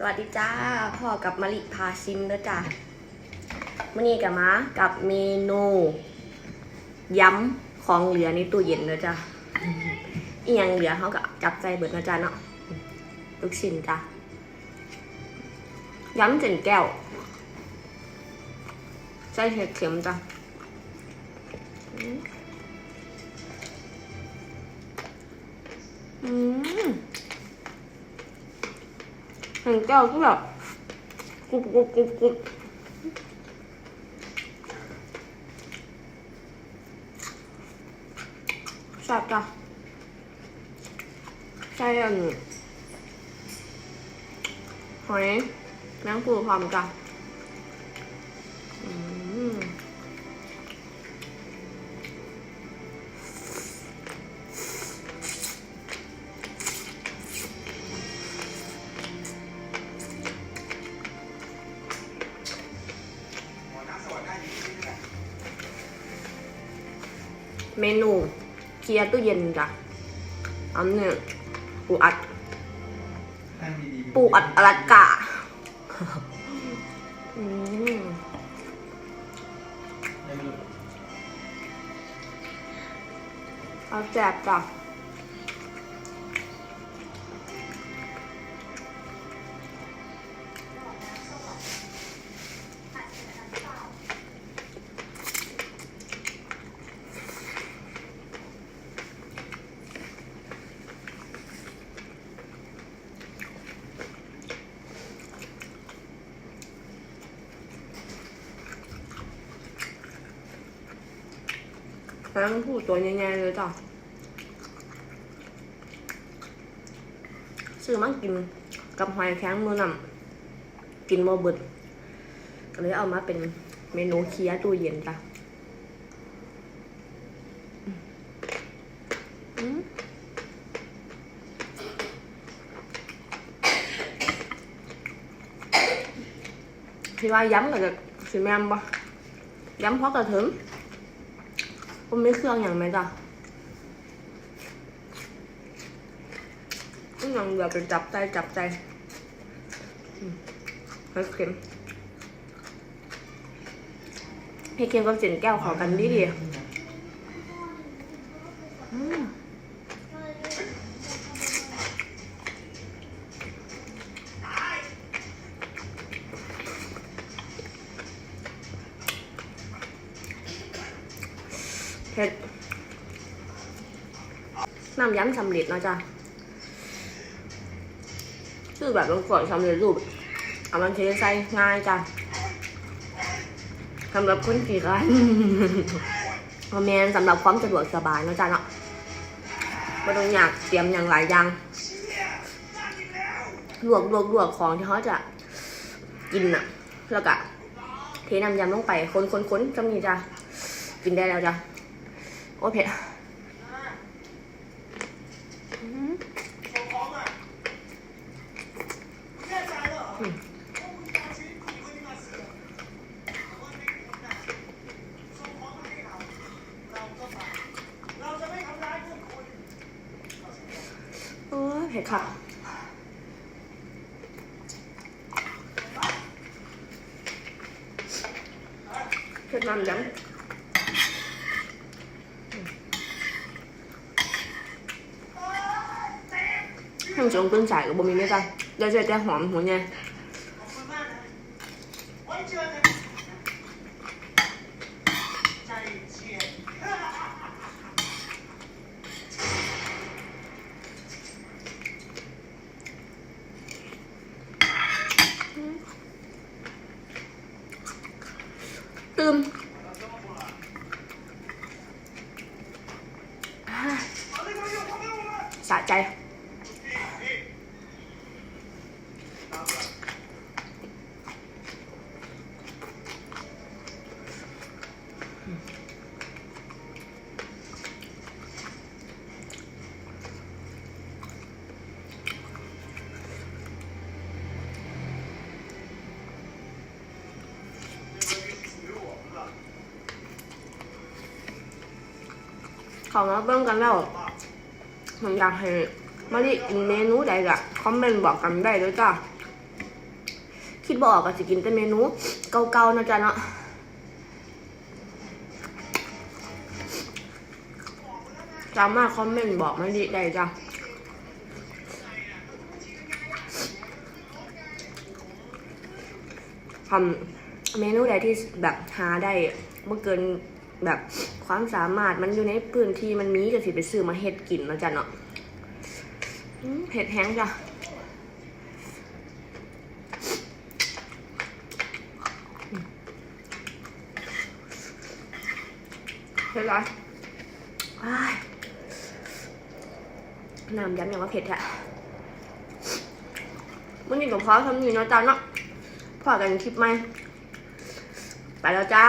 สวัสดีจ้าพ่อกับมะลิพาซิมเด้อจ้ามื่อนี้กับมากับเมนูย้ำของเหลือในตู้เย็นเด้อจ้าอีหยังเหลือเขาก็จับใจเบิดนะจ้าเนาะลูกชิ้นจ้าย้ำเจ็นแก้วใส่เห็ดเข็มจ้าอืม อืมเห็นแก้วที่แบบกรุบกรุบกรุบกรุบแซ่บจ้ะใช่อันหอยแมงปูพร้อมจ้ะ เมนูเคลียร์ตู้เย็นจ้ะอันเนี่ยปูอัดนั่งดีๆปูอัดอลากาอืมได้ไหมลูกเอาแจบจ้ะ แล้วพูดตัวใหญ่ๆเลยจ้ะซื้อมากินกับหอยแข็งมือนำกินโมเบิดก็เลยเอามาเป็นเมนูเคี้ยตู้เย็นจ้ะที่ว่าย้ำกับสีแมมปะย้ำเพราะกระถึง ผมไม่เครื่องอย่างไหมจ้ะนี่ยังเหลือเป็นจับใจจับใจให้เค็มให้เค็มกับเสียนแก้วขอกันดีดี เผ็ดน้ำยำสำเร็จนะจ้ะชื่อแบบลงก่อนสำเร็จรูปเอามันเทใส่ง่ายจ้ะสำหรับคนกี่ร้านพอแมนสำหรับความสะดวกสบายนะจ้ะเนาะไม่ต้องอยากเตรียมอย่างหลายอย่างลวกลวกลวกของที่เขาจะกินน่ะแล้วก็เทน้ำยำลงไป คนคนคนจำนี้จ้ะกินได้แล้วจ้ะ โอ้เผ็ดอืมอืมโอ้เผ็ดค่ะเผ็ดน้ำยำ ให้มันจงกุ้งใส่กับบะหมี่เนี่ยจ้ะเดี๋ยวจะได้หอมหัวเนี่ยตืมอ่าสะใจ เขามาเบิ่งกันแล้วผมอยากให้มาดิกินเมนูใดก็คอมเมนต์บอกกันได้ด้วยจ้าคิดบออกก็จะกินแต่เมนูเก่าๆนะจ๊ะเนาะ สามารถคอมเมนต์บอกมาดีได้จ้ะทำเมนูใดที่แบบหาได้เมื่อเกินแบบความสามารถมันอยู่ในพื้นที่มันมีก็สิไปซื้อมาเฮ็ดกินเนาะจ๊ะเนาะอืมเผ็ดแห้งจ้ะเผ็ดไรอ้าย น้ำย้ำอย่างว่าเผ็ดแท้มันนี่กับพ่อทำอยู่นะจ้าเนาะพอกันคลิปไหมไปแล้วจ้า